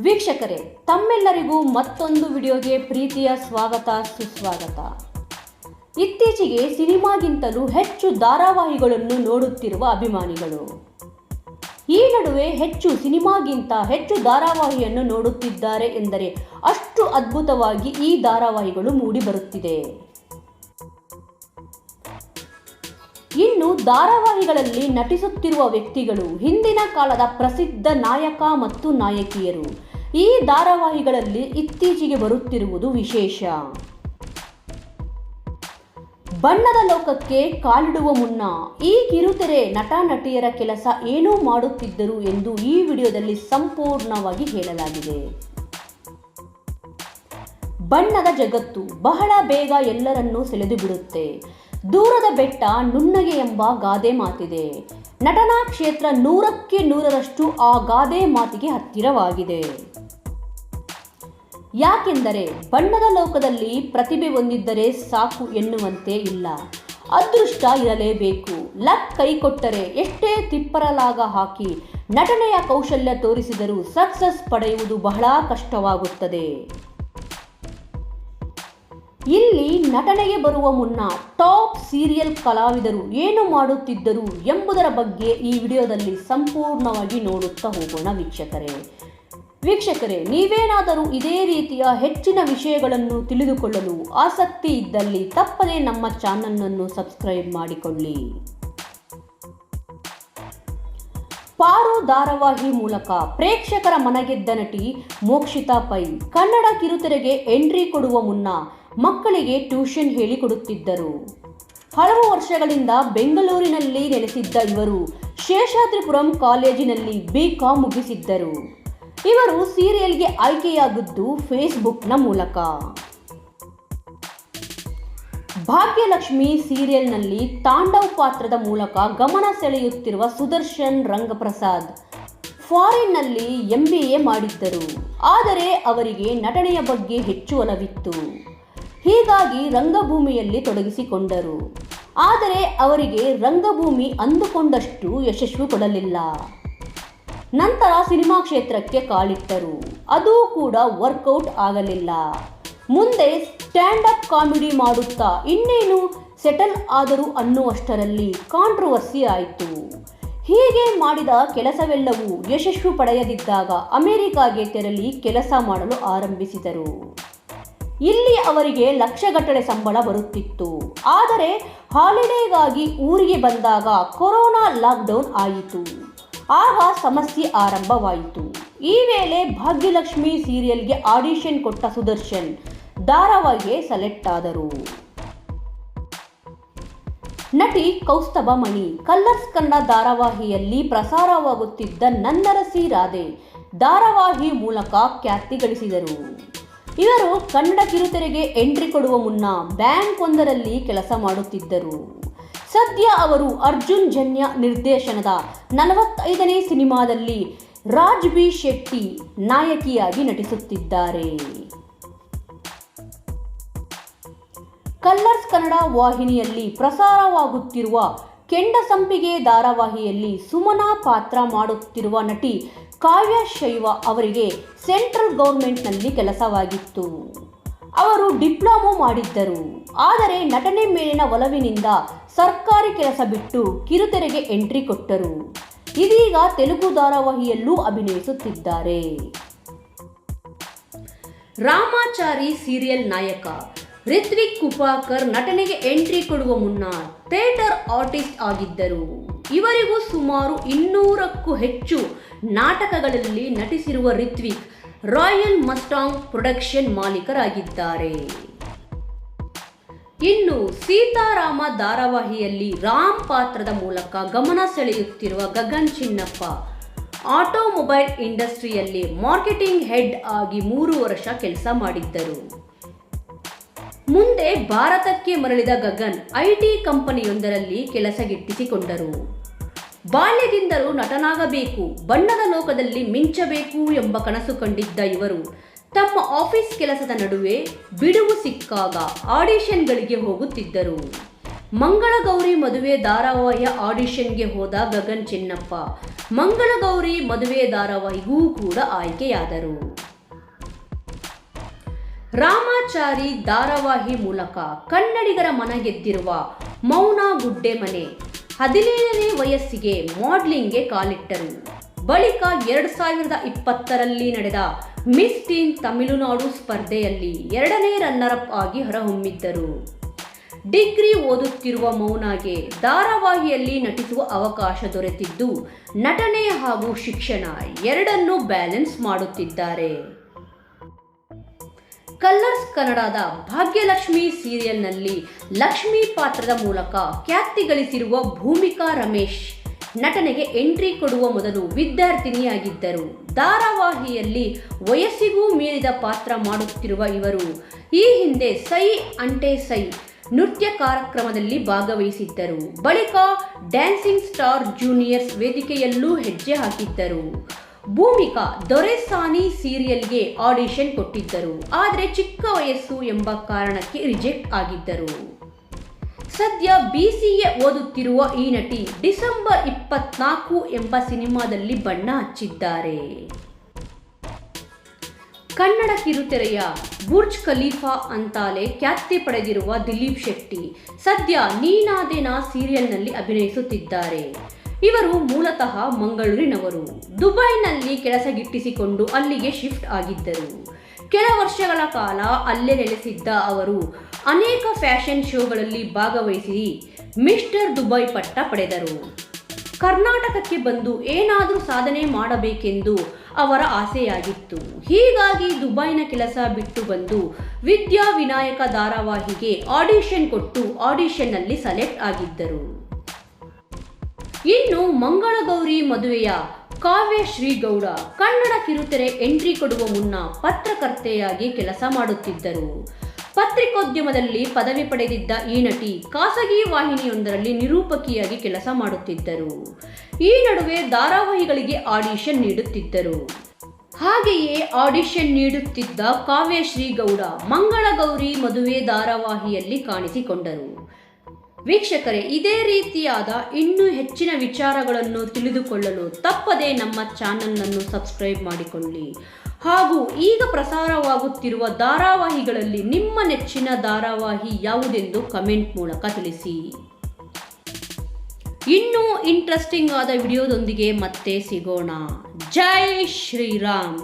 ವೀಕ್ಷಕರೇ, ತಮ್ಮೆಲ್ಲರಿಗೂ ಮತ್ತೊಂದು ವಿಡಿಯೋಗೆ ಪ್ರೀತಿಯ ಸ್ವಾಗತ, ಸುಸ್ವಾಗತ. ಇತ್ತೀಚೆಗೆ ಸಿನಿಮಾಗಿಂತಲೂ ಹೆಚ್ಚು ಧಾರಾವಾಹಿಗಳನ್ನು ನೋಡುತ್ತಿರುವ ಅಭಿಮಾನಿಗಳು. ಈ ನಡುವೆ ಹೆಚ್ಚು ಸಿನಿಮಾಗಿಂತ ಹೆಚ್ಚು ಧಾರಾವಾಹಿಯನ್ನು ನೋಡುತ್ತಿದ್ದಾರೆ ಎಂದರೆ ಅಷ್ಟು ಅದ್ಭುತವಾಗಿ ಈ ಧಾರಾವಾಹಿಗಳು ಮೂಡಿಬರುತ್ತಿದೆ. ಇನ್ನು ಧಾರಾವಾಹಿಗಳಲ್ಲಿ ನಟಿಸುತ್ತಿರುವ ವ್ಯಕ್ತಿಗಳು ಹಿಂದಿನ ಕಾಲದ ಪ್ರಸಿದ್ಧ ನಾಯಕ ಮತ್ತು ನಾಯಕಿಯರು. ಈ ಧಾರಾವಾಹಿಗಳಲ್ಲಿ ಇತ್ತೀಚೆಗೆ ಬರುತ್ತಿರುವುದು ವಿಶೇಷ. ಬಣ್ಣದ ಲೋಕಕ್ಕೆ ಕಾಲಿಡುವ ಮುನ್ನ ಈ ಕಿರುತೆರೆ ನಟ ನಟಿಯರ ಕೆಲಸ ಏನೂ ಮಾಡುತ್ತಿದ್ದರು ಎಂದು ಈ ವಿಡಿಯೋದಲ್ಲಿ ಸಂಪೂರ್ಣವಾಗಿ ಹೇಳಲಾಗಿದೆ. ಬಣ್ಣದ ಜಗತ್ತು ಬಹಳ ಬೇಗ ಎಲ್ಲರನ್ನೂ ಸೆಳೆದು ಬಿಡುತ್ತೆ. ದೂರದ ಬೆಟ್ಟ ನುಣ್ಣಗೆ ಎಂಬ ಗಾದೆ ಮಾತಿದೆ. ನಟನಾ ಕ್ಷೇತ್ರ ನೂರಕ್ಕೆ ನೂರರಷ್ಟು ಆ ಗಾದೆ ಮಾತಿಗೆ ಹತ್ತಿರವಾಗಿದೆ. ಯಾಕೆಂದರೆ ಬಣ್ಣದ ಲೋಕದಲ್ಲಿ ಪ್ರತಿಭೆ ಹೊಂದಿದ್ದರೆ ಸಾಕು ಎನ್ನುವಂತೆ ಇಲ್ಲ. ಅದೃಷ್ಟ ಇರಲೇಬೇಕು. ಲಕ್ ಕೈ ಕೊಟ್ಟರೆ ಎಷ್ಟೇ ತಿಪ್ಪರಲಾಗ ಹಾಕಿ ನಟನೆಯ ಕೌಶಲ್ಯ ತೋರಿಸಿದರೂ ಸಕ್ಸಸ್ ಪಡೆಯುವುದು ಬಹಳ ಕಷ್ಟವಾಗುತ್ತದೆ. ಇಲ್ಲಿ ನಟನೆಗೆ ಬರುವ ಮುನ್ನ ಟಾಪ್ ಸೀರಿಯಲ್ ಕಲಾವಿದರು ಏನು ಮಾಡುತ್ತಿದ್ದರು ಎಂಬುದರ ಬಗ್ಗೆ ಈ ವಿಡಿಯೋದಲ್ಲಿ ಸಂಪೂರ್ಣವಾಗಿ ನೋಡುತ್ತಾ ಹೋಗೋಣ ವೀಕ್ಷಕರೇ. ವೀಕ್ಷಕರೇ, ನೀವೇನಾದರೂ ಇದೇ ರೀತಿಯ ಹೆಚ್ಚಿನ ವಿಷಯಗಳನ್ನು ತಿಳಿದುಕೊಳ್ಳಲು ಆಸಕ್ತಿ ಇದ್ದಲ್ಲಿ ತಪ್ಪದೇ ನಮ್ಮ ಚಾನಲನ್ನು ಸಬ್ಸ್ಕ್ರೈಬ್ ಮಾಡಿಕೊಳ್ಳಿ. ಪಾರು ಧಾರಾವಾಹಿ ಮೂಲಕ ಪ್ರೇಕ್ಷಕರ ಮನಗೆದ್ದ ನಟಿ ಮೋಕ್ಷಿತಾ ಪೈ ಕನ್ನಡ ಕಿರುತೆರೆಗೆ ಎಂಟ್ರಿ ಕೊಡುವ ಮುನ್ನ ಮಕ್ಕಳಿಗೆ ಟ್ಯೂಷನ್ ಹೇಳಿಕೊಡುತ್ತಿದ್ದರು. ಹಲವು ವರ್ಷಗಳಿಂದ ಬೆಂಗಳೂರಿನಲ್ಲಿ ನೆಲೆಸಿದ್ದ ಇವರು ಶೇಷಾದ್ರಿಪುರಂ ಕಾಲೇಜಿನಲ್ಲಿ ಬಿ ಕಾಂ ಮುಗಿಸಿದ್ದರು. ಇವರು ಸೀರಿಯಲ್ಗೆ ಆಯ್ಕೆಯಾಗಿದ್ದು ಫೇಸ್ಬುಕ್ನ ಮೂಲಕ. ಭಾಗ್ಯಲಕ್ಷ್ಮಿ ಸೀರಿಯಲ್ನಲ್ಲಿ ತಾಂಡವ್ ಪಾತ್ರದ ಮೂಲಕ ಗಮನ ಸೆಳೆಯುತ್ತಿರುವ ಸುದರ್ಶನ್ ರಂಗಪ್ರಸಾದ್ ಫಾರಿನ್ನಲ್ಲಿ ಎಂ ಬಿ ಎ ಮಾಡಿದ್ದರು. ಆದರೆ ಅವರಿಗೆ ನಟನೆಯ ಬಗ್ಗೆ ಹೆಚ್ಚು ಒಲವಿತ್ತು. ಹೀಗಾಗಿ ರಂಗಭೂಮಿಯಲ್ಲಿ ತೊಡಗಿಸಿಕೊಂಡರು. ಆದರೆ ಅವರಿಗೆ ರಂಗಭೂಮಿ ಅಂದುಕೊಂಡಷ್ಟು ಯಶಸ್ವಿ ಕೊಡಲಿಲ್ಲ. ನಂತರ ಸಿನಿಮಾ ಕ್ಷೇತ್ರಕ್ಕೆ ಕಾಲಿಟ್ಟರು. ಅದು ಕೂಡ ವರ್ಕೌಟ್ ಆಗಲಿಲ್ಲ. ಮುಂದೆ ಸ್ಟ್ಯಾಂಡ್ ಅಪ್ ಕಾಮಿಡಿ ಮಾಡುತ್ತಾ ಇನ್ನೇನು ಸೆಟಲ್ ಆದರು ಅನ್ನುವಷ್ಟರಲ್ಲಿ ಕಾಂಟ್ರವರ್ಸಿ ಆಯಿತು. ಹೀಗೆ ಮಾಡಿದ ಕೆಲಸವೆಲ್ಲವೂ ಯಶಸ್ಸು ಪಡೆಯದಿದ್ದಾಗ ಅಮೆರಿಕಾಗೆ ತೆರಳಿ ಕೆಲಸ ಮಾಡಲು ಆರಂಭಿಸಿದರು. ಇಲ್ಲಿ ಅವರಿಗೆ ಲಕ್ಷಗಟ್ಟಲೆ ಸಂಬಳ ಬರುತ್ತಿತ್ತು. ಆದರೆ ಹಾಲಿಡೇಗಾಗಿ ಊರಿಗೆ ಬಂದಾಗ ಕೊರೋನಾ ಲಾಕ್ಡೌನ್ ಆಯಿತು. ಆಗ ಸಮಸ್ಯೆ ಆರಂಭವಾಯಿತು. ಈ ವೇಳೆ ಭಾಗ್ಯಲಕ್ಷ್ಮಿ ಸೀರಿಯಲ್ಗೆ ಆಡಿಷನ್ ಕೊಟ್ಟ ಸುದರ್ಶನ್ ಧಾರಾವಾಹಿಗೆ ಸೆಲೆಕ್ಟ್ ಆದರು. ನಟಿ ಕೌಸ್ತಭ ಮಣಿ ಕಲ್ಲರ್ಸ್ ಕನ್ನಡ ಧಾರಾವಾಹಿಯಲ್ಲಿ ಪ್ರಸಾರವಾಗುತ್ತಿದ್ದ ನನ್ನರಸಿ ರಾಧೆ ಧಾರಾವಾಹಿ ಮೂಲಕ ಖ್ಯಾತಿ ಗಳಿಸಿದರು. ಇವರು ಕನ್ನಡ ಕಿರುತೆರೆಗೆ ಎಂಟ್ರಿ ಕೊಡುವ ಮುನ್ನ ಬ್ಯಾಂಕ್ ಒಂದರಲ್ಲಿ ಕೆಲಸ ಮಾಡುತ್ತಿದ್ದರು. ಸದ್ಯ ಅವರು ಅರ್ಜುನ್ ಜನ್ಯ ನಿರ್ದೇಶನದ ನಲವತ್ತೈದನೇ ಸಿನಿಮಾದಲ್ಲಿ ರಾಜ್ ಬಿ ಶೆಟ್ಟಿ ನಾಯಕಿಯಾಗಿ ನಟಿಸುತ್ತಿದ್ದಾರೆ. ಕಲ್ಲರ್ಸ್ ಕನ್ನಡ ವಾಹಿನಿಯಲ್ಲಿ ಪ್ರಸಾರವಾಗುತ್ತಿರುವ ಕೆಂಡ ಸಂಪಿಗೆ ಧಾರಾವಾಹಿಯಲ್ಲಿ ಸುಮನಾ ಪಾತ್ರ ಮಾಡುತ್ತಿರುವ ನಟಿ ಕಾವ್ಯ ಶೈವ ಅವರಿಗೆ ಸೆಂಟ್ರಲ್ ಗೌರ್ಮೆಂಟ್ನಲ್ಲಿ ಕೆಲಸವಾಗಿತ್ತು. ಅವರು ಡಿಪ್ಲೊಮೊ ಮಾಡಿದ್ದರು. ಆದರೆ ನಟನೆ ಮೇಲಿನ ಒಲವಿನಿಂದ ಸರ್ಕಾರಿ ಕೆಲಸ ಬಿಟ್ಟು ಕಿರುತೆರೆಗೆ ಎಂಟ್ರಿ ಕೊಟ್ಟರು. ಇದೀಗ ತೆಲುಗು ಧಾರಾವಾಹಿಯಲ್ಲೂ ಅಭಿನಯಿಸುತ್ತಿದ್ದಾರೆ. ರಾಮಾಚಾರಿ ಸೀರಿಯಲ್ ನಾಯಕ ರಿತ್ವಿಕ್ ಕುಪಾಕರ್ ನಟನೆಗೆ ಎಂಟ್ರಿ ಕೊಡುವ ಮುನ್ನ ಥಿಯೇಟರ್ ಆರ್ಟಿಸ್ಟ್ ಆಗಿದ್ದರು. ಇವರಿಗೂ ಸುಮಾರು ಇನ್ನೂರಕ್ಕೂ ಹೆಚ್ಚು ನಾಟಕಗಳಲ್ಲಿ ನಟಿಸಿರುವ ರಿತ್ವಿಕ್, ರಾಯಲ್ ಮಸ್ಟಾಂಗ್ ಪ್ರೊಡಕ್ಷನ್ ಮಾಲೀಕರಾಗಿದ್ದಾರೆ. ಇನ್ನು ಸೀತಾರಾಮ ಧಾರಾವಾಹಿಯಲ್ಲಿ ರಾಮ್ ಪಾತ್ರದ ಮೂಲಕ ಗಮನ ಸೆಳೆಯುತ್ತಿರುವ ಗಗನ್ ಚಿನ್ನಪ್ಪ, ಆಟೋಮೊಬೈಲ್ ಇಂಡಸ್ಟ್ರಿಯಲ್ಲಿ ಮಾರ್ಕೆಟಿಂಗ್ ಹೆಡ್ ಆಗಿ ಮೂರು ವರ್ಷ ಕೆಲಸ ಮಾಡಿದ್ದರು. ಮುಂದೆ ಭಾರತಕ್ಕೆ ಮರಳಿದ ಗಗನ್ ಐಟಿ ಕಂಪನಿಯೊಂದರಲ್ಲಿ ಕೆಲಸಗಿಟ್ಟಿಸಿಕೊಂಡರು ಬಾಲ್ಯದಿಂದಲೂ ನಟನಾಗಬೇಕು, ಬಣ್ಣದ ಲೋಕದಲ್ಲಿ ಮಿಂಚಬೇಕು ಎಂಬ ಕನಸು ಕಂಡಿದ್ದ ಇವರು. ತಮ್ಮ ಆಫೀಸ್ ಕೆಲಸದ ನಡುವೆ ಬಿಡುವು ಸಿಕ್ಕಾಗ ಆಡಿಷನ್ಗಳಿಗೆ ಹೋಗುತ್ತಿದ್ದರು. ಮಂಗಳಗೌರಿ ಮದುವೆ ಧಾರಾವಾಹಿಯ ಆಡಿಷನ್ಗೆ ಹೋದ ಗಗನ್ ಚಿನ್ನಪ್ಪ, ಮಂಗಳಗೌರಿ ಮದುವೆ ಧಾರಾವಾಹಿಗೂ ಕೂಡ ಆಯ್ಕೆಯಾದರು. ರಾಮಾಚಾರಿ ಧಾರಾವಾಹಿ ಮೂಲಕ ಕನ್ನಡಿಗರ ಮನ ಗೆದ್ದಿರುವ ಮೌನ ಗುಡ್ಡೆ ಮನೆ ಹದಿನೇಳನೇ ವಯಸ್ಸಿಗೆ ಮಾಡ್ಲಿಂಗ್ಗೆ ಕಾಲಿಟ್ಟರು. ಬಳಿಕ ಎರಡು ಸಾವಿರದ ಇಪ್ಪತ್ತರಲ್ಲಿ ನಡೆದ ಮಿಸ್ ಟೀನ್ ತಮಿಳುನಾಡು ಸ್ಪರ್ಧೆಯಲ್ಲಿ ಎರಡನೇ ರನ್ನರ್ ಅಪ್ ಆಗಿ ಹೊರಹೊಮ್ಮಿದ್ದರು. ಡಿಗ್ರಿ ಓದುತ್ತಿರುವ ಮೌನಾಗೆ ಧಾರಾವಾಹಿಯಲ್ಲಿ ನಟಿಸುವ ಅವಕಾಶ ದೊರೆತಿದ್ದು, ನಟನೆ ಹಾಗೂ ಶಿಕ್ಷಣ ಎರಡನ್ನೂ ಬ್ಯಾಲೆನ್ಸ್ ಮಾಡುತ್ತಿದ್ದಾರೆ. ಕಲರ್ಸ್ ಕನ್ನಡದ ಭಾಗ್ಯಲಕ್ಷ್ಮಿ ಸೀರಿಯಲ್ನಲ್ಲಿ ಲಕ್ಷ್ಮಿ ಪಾತ್ರದ ಮೂಲಕ ಖ್ಯಾತಿ ಗಳಿಸಿರುವ ಭೂಮಿಕಾ ರಮೇಶ್ ನಟನೆಗೆ ಎಂಟ್ರಿ ಕೊಡುವ ಮೊದಲು ವಿದ್ಯಾರ್ಥಿನಿಯಾಗಿದ್ದರು. ಧಾರಾವಾಹಿಯಲ್ಲಿ ವಯಸ್ಸಿಗೂ ಮೀರಿದ ಪಾತ್ರ ಮಾಡುತ್ತಿರುವ ಇವರು ಈ ಹಿಂದೆ ಸೈ ಅಂಟೆ ಸೈ ನೃತ್ಯ ಕಾರ್ಯಕ್ರಮದಲ್ಲಿ ಭಾಗವಹಿಸಿದ್ದರು. ಬಳಿಕ ಡ್ಯಾನ್ಸಿಂಗ್ ಸ್ಟಾರ್ ಜೂನಿಯರ್ಸ್ ವೇದಿಕೆಯಲ್ಲೂ ಹೆಜ್ಜೆ ಹಾಕಿದ್ದರು. ಭೂಮಿಕಾ ದೊರೆಸಾನಿ ಸೀರಿಯಲ್ಗೆ ಆಡಿಷನ್ ಕೊಟ್ಟಿದ್ದರು. ಆದರೆ ಚಿಕ್ಕ ವಯಸ್ಸು ಎಂಬ ಕಾರಣಕ್ಕೆ ರಿಜೆಕ್ಟ್ ಆಗಿದ್ದರು. ಸದ್ಯ ಬಿ ಓದುತ್ತಿರುವ ಈ ನಟಿ ಡಿಸೆಂಬರ್ ಇಪ್ಪತ್ನಾಲ್ಕು ಎಂಬ ಸಿನಿಮಾದಲ್ಲಿ ಬಣ್ಣ ಹಚ್ಚಿದ್ದಾರೆ. ಕನ್ನಡ ಕಿರುತೆರೆಯ ಬುರ್ಜ್ ಖಲೀಫಾ ಅಂತಾಲೆ ಖ್ಯಾತಿ ಪಡೆದಿರುವ ದಿಲೀಪ್ ಶೆಟ್ಟಿ ಸದ್ಯ ನೀನಾದೇನಾ ಸೀರಿಯಲ್ನಲ್ಲಿ ಅಭಿನಯಿಸುತ್ತಿದ್ದಾರೆ. ಇವರು ಮೂಲತಃ ಮಂಗಳೂರಿನವರು. ದುಬೈನಲ್ಲಿ ಕೆಲಸ ಗಿಟ್ಟಿಸಿಕೊಂಡು ಅಲ್ಲಿಗೆ ಶಿಫ್ಟ್ ಆಗಿದ್ದರು. ಕೆಲ ವರ್ಷಗಳ ಕಾಲ ಅಲ್ಲೇ ನೆಲೆಸಿದ್ದ ಅವರು ಅನೇಕ ಫ್ಯಾಷನ್ ಶೋಗಳಲ್ಲಿ ಭಾಗವಹಿಸಿ ಮಿಸ್ಟರ್ ದುಬೈ ಪಟ್ಟ ಪಡೆದರು. ಕರ್ನಾಟಕಕ್ಕೆ ಬಂದು ಏನಾದರೂ ಸಾಧನೆ ಮಾಡಬೇಕೆಂದು ಅವರ ಆಸೆಯಾಗಿತ್ತು. ಹೀಗಾಗಿ ದುಬೈನ ಕೆಲಸ ಬಿಟ್ಟು ಬಂದು ವಿದ್ಯಾ ವಿನಾಯಕ ಧಾರಾವಾಹಿಗೆ ಆಡಿಷನ್ ಕೊಟ್ಟು ಆಡಿಷನ್ನಲ್ಲಿ ಸೆಲೆಕ್ಟ್ ಆಗಿದ್ದರು. ಇನ್ನು ಮಂಗಳಗೌರಿ ಮದುವೆಯ ಕಾವ್ಯ ಶ್ರೀಗೌಡ ಕನ್ನಡ ಕಿರುತೆರೆ ಎಂಟ್ರಿ ಕೊಡುವ ಮುನ್ನ ಪತ್ರಕರ್ತೆಯಾಗಿ ಕೆಲಸ ಮಾಡುತ್ತಿದ್ದರು. ಪತ್ರಿಕೋದ್ಯಮದಲ್ಲಿ ಪದವಿ ಪಡೆದಿದ್ದ ಈ ನಟಿ ಖಾಸಗಿ ವಾಹಿನಿಯೊಂದರಲ್ಲಿ ನಿರೂಪಕಿಯಾಗಿ ಕೆಲಸ ಮಾಡುತ್ತಿದ್ದರು. ಈ ನಡುವೆ ಧಾರಾವಾಹಿಗಳಿಗೆ ಆಡಿಷನ್ ನೀಡುತ್ತಿದ್ದರು. ಹಾಗೆಯೇ ಆಡಿಷನ್ ನೀಡುತ್ತಿದ್ದ ಕಾವ್ಯ ಶ್ರೀಗೌಡ ಮಂಗಳಗೌರಿ ಮದುವೆ ಧಾರಾವಾಹಿಯಲ್ಲಿ ಕಾಣಿಸಿಕೊಂಡರು. ವೀಕ್ಷಕರೇ, ಇದೇ ರೀತಿಯಾದ ಇನ್ನೂ ಹೆಚ್ಚಿನ ವಿಚಾರಗಳನ್ನು ತಿಳಿದುಕೊಳ್ಳಲು ತಪ್ಪದೇ ನಮ್ಮ ಚಾನಲನ್ನು ಸಬ್ಸ್ಕ್ರೈಬ್ ಮಾಡಿಕೊಳ್ಳಿ. ಹಾಗೂ ಈಗ ಪ್ರಸಾರವಾಗುತ್ತಿರುವ ಧಾರಾವಾಹಿಗಳಲ್ಲಿ ನಿಮ್ಮ ನೆಚ್ಚಿನ ಧಾರಾವಾಹಿ ಯಾವುದೆಂದು ಕಮೆಂಟ್ ಮೂಲಕ ತಿಳಿಸಿ. ಇನ್ನೂ ಇಂಟ್ರೆಸ್ಟಿಂಗ್ ಆದ ವಿಡಿಯೋದೊಂದಿಗೆ ಮತ್ತೆ ಸಿಗೋಣ. ಜೈ ಶ್ರೀರಾಮ್.